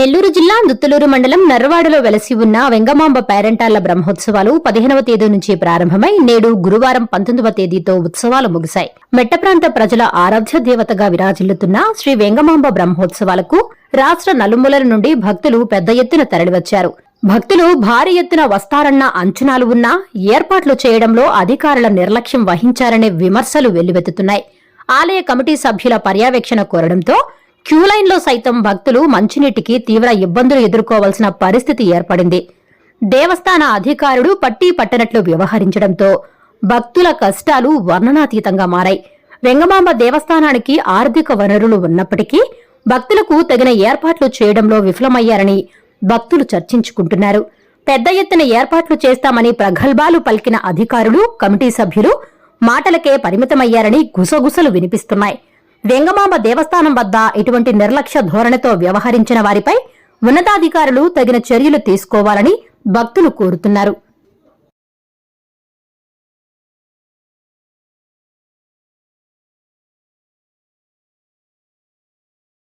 నెల్లూరు జిల్లా దుత్తలూరు మండలం నర్రవాడలో వెలసి ఉన్న వెంగమాంబ పేరంటాళ్ళ బ్రహ్మోత్సవాలు పదిహేనవ తేదీ నుంచి ప్రారంభమై నేడు గురువారం పంతొమ్మిదవ తేదీతో ఉత్సవాలు ముగిశాయి. మెట్ట ప్రాంత ప్రజల ఆరాధ్య దేవతగా విరాజిల్లుతున్న శ్రీ వెంగమాంబ బ్రహ్మోత్సవాలకు రాష్ట్ర నలుమూలల నుండి భక్తులు పెద్ద ఎత్తున తరలివచ్చారు. భక్తులు భారీ ఎత్తున వస్తారన్న అంచనాలు ఉన్నా ఏర్పాట్లు చేయడంలో అధికారుల నిర్లక్ష్యం వహించారనే విమర్శలు వెల్లువెత్తుతున్నాయి. ఆలయ కమిటీ సభ్యుల పర్యవేక్షణ కోరడంతో క్యూలైన్లో సైతం భక్తులు మంచినీటికి తీవ్ర ఇబ్బందులు ఎదుర్కోవాల్సిన పరిస్థితి ఏర్పడింది. దేవస్థాన అధికారులు పట్టీ పట్టనట్లు వ్యవహరించడంతో భక్తుల కష్టాలు వర్ణనాతీతంగా మారాయి. వెంగమాంబ దేవస్థానానికి ఆర్థిక వనరులు ఉన్నప్పటికీ భక్తులకు తగిన ఏర్పాట్లు చేయడంలో విఫలమయ్యారని భక్తులు చర్చించుకుంటున్నారు. పెద్ద ఎత్తున ఏర్పాట్లు చేస్తామని ప్రగల్భాలు పలికిన అధికారులు కమిటీ సభ్యులు మాటలకే పరిమితమయ్యారని గుసగుసలు వినిపిస్తున్నాయి. వెంగమాంబ దేవస్థానం వద్ద ఇటువంటి నిర్లక్ష్య ధోరణితో వ్యవహరించిన వారిపై ఉన్నతాధికారులు తగిన చర్యలు తీసుకోవాలని భక్తులు కోరుతున్నారు.